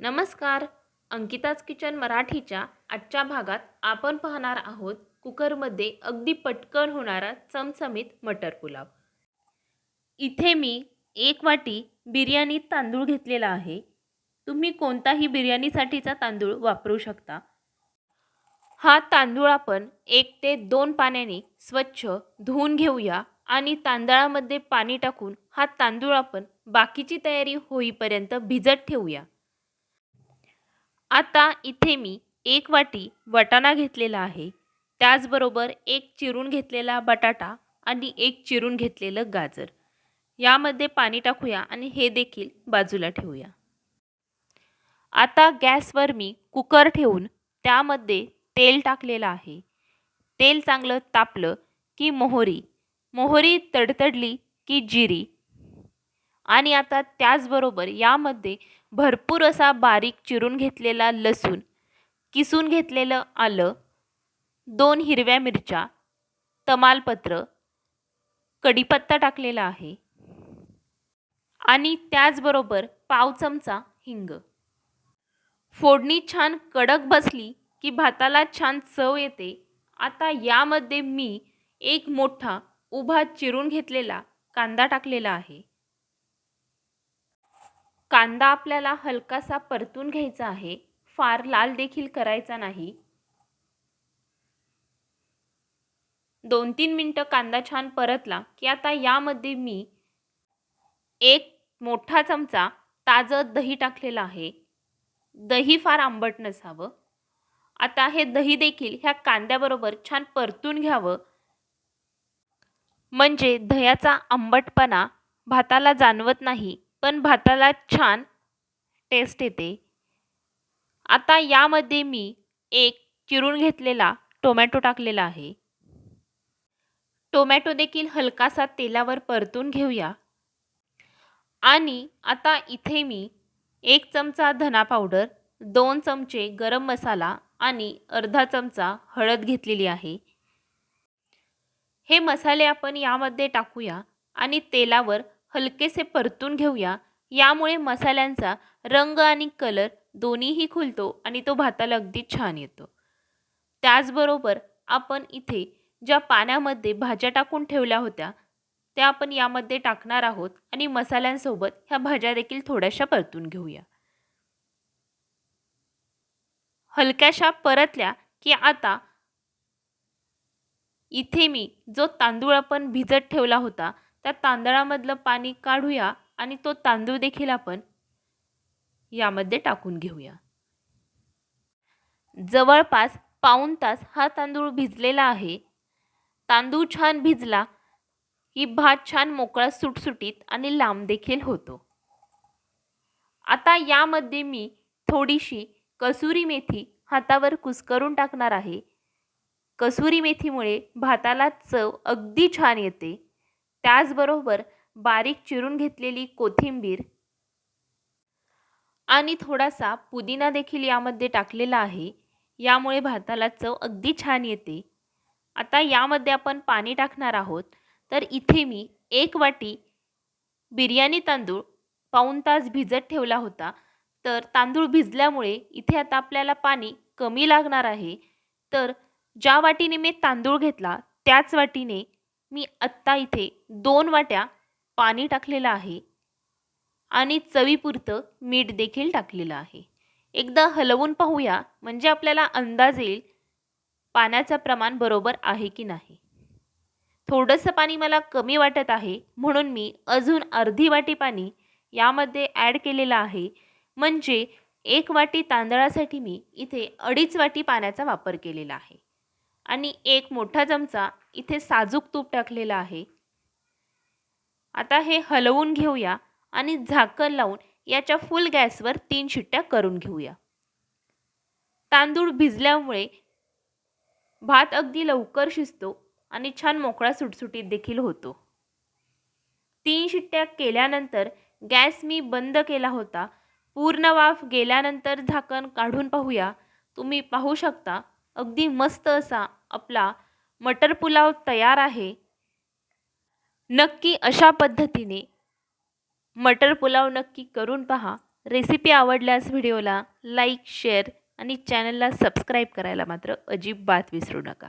नमस्कार. अंकिताज किचन मराठीच्या आजच्या भागात आपण पाहणार आहोत कुकरमध्ये अगदी पटकन होणारा चमचमीत मटर पुलाव. इथे मी एक वाटी बिर्याणी तांदूळ घेतलेला आहे. तुम्ही कोणताही बिर्याणीसाठीचा तांदूळ वापरू शकता. हा तांदूळ आपण एक ते दोन पाण्याने स्वच्छ धुवून घेऊया आणि तांदळामध्ये पाणी टाकून हा तांदूळ आपण बाकीची तयारी होईपर्यंत भिजत ठेवूया. आता इथे मी एक वाटी वाटाणा घेतलेला आहे. त्याचबरोबर एक चिरून घेतलेला बटाटा आणि एक चिरून घेतलेलं गाजर. यामध्ये पाणी टाकूया आणि हे देखील बाजूला ठेवूया. आता गॅसवर मी कुकर ठेवून त्यामध्ये तेल टाकलेलं आहे. तेल चांगलं तापलं की मोहरी. मोहरी तडतडली की जिरी. आणि आता त्याचबरोबर यामध्ये भरपूर असा बारीक चिरून घेतलेला लसूण किसून घेतलेलं आलं दोन हिरव्या मिरच्या तमालपत्र कढीपत्ता टाकलेला आहे आणि त्याचबरोबर पाव चमचा हिंग. फोडणी छान कडक बसली की भाताला छान चव येते. आता यामध्ये मी एक मोठा उभा चिरून घेतलेला कांदा टाकलेला आहे. कांदा आपल्याला हलकासा परतून घ्यायचा आहे. फार लाल देखील करायचा नाही. दोन तीन मिनटं कांदा छान परतला की आता यामध्ये मी एक मोठा चमचा ताजं दही टाकलेलं आहे. दही फार आंबट नसावं. आता हे दही देखील ह्या कांद्याबरोबर छान परतून घ्यावं. म्हणजे दह्याचा आंबटपणा भाताला जाणवत नाही. पण भाताला छान टेस्ट येते. आता यामध्ये मी एक चिरून घेतलेला टोमॅटो टाकलेला आहे. टोमॅटो देखील हलकासा तेलावर परतून घेऊया. आणि आता इथे मी एक चमचा धना पावडर दोन चमचे गरम मसाला आणि अर्धा चमचा हळद घेतलेली आहे. हे मसाले आपण यामध्ये टाकूया आणि तेलावर हलकेसे परतून घेऊया. यामुळे मसाल्यांचा रंग आणि कलर दोन्हीही खुलतो आणि तो भाताला अगदी छान येतो. त्याचबरोबर आपण इथे ज्या पाण्यामध्ये भाज्या टाकून ठेवल्या होत्या त्या आपण यामध्ये टाकणार आहोत आणि मसाल्यांसोबत ह्या भाज्या देखील थोड्याशा परतून घेऊया. हलक्याशा परतल्या की आता इथे मी जो तांदूळ आपण भिजत ठेवला होता त्या तांदळामधलं पाणी काढूया आणि तो तांदूळ देखील आपण यामध्ये टाकून घेऊया. जवळपास पाऊण तास हा तांदूळ भिजलेला आहे. तांदूळ छान भिजला की भात छान मोकळा सुटसुटीत आणि लांब देखील होतो. आता यामध्ये मी थोडीशी कसुरी मेथी हातावर कुस्करून टाकणार आहे. कसुरी मेथीमुळे भाताला चव अगदी छान येते. त्याचबरोबर बारीक चिरून घेतलेली कोथिंबीर आणि थोडासा पुदिना देखील यामध्ये टाकलेला आहे. यामुळे भाताला चव अगदी छान येते. आता यामध्ये आपण पाणी टाकणार आहोत. तर इथे मी एक वाटी बिर्याणी तांदूळ पाऊण तास भिजत ठेवला होता. तर तांदूळ भिजल्यामुळे इथे आता आपल्याला पाणी कमी लागणार आहे. तर ज्या वाटीने मी तांदूळ घेतला त्याच वाटीने मी आत्ता इथे दोन वाट्या पाणी टाकलेलं आहे आणि चवीपुरतं मीठ देखील टाकलेलं आहे. एकदा हलवून पाहूया म्हणजे आपल्याला अंदाज येईल पाण्याचं प्रमाण बरोबर आहे की नाही. थोडंसं पाणी मला कमी वाटत आहे म्हणून मी अजून अर्धी वाटी पाणी यामध्ये ॲड केलेलं आहे. म्हणजे एक वाटी तांदळासाठी मी इथे अडीच वाटी पाण्याचा वापर केलेला आहे. आणि एक मोठा चमचा इथे साजूक तूप टाकलेला आहे. आता हे हलवून घेऊया आणि झाकण लावून याच्या फुल गॅसवर तीन शिट्ट्या करून घेऊया. तांदूळ भिजल्यामुळे भात अगदी लवकर शिजतो आणि छान मोकळा सुटसुटीत देखील होतो. तीन शिट्ट्या केल्यानंतर गॅस मी बंद केला होता. पूर्ण वाफ गेल्यानंतर झाकण काढून पाहूया. तुम्ही पाहू शकता अगदी मस्त असा आपला मटर पुलाव तयार आहे. नक्की अशा पद्धतीने मटर पुलाव नक्की करून पहा. रेसिपी आवडल्यास व्हिडिओला लाईक शेअर आणि चॅनलला सबस्क्राईब करायला मात्र अजिबात विसरू नका.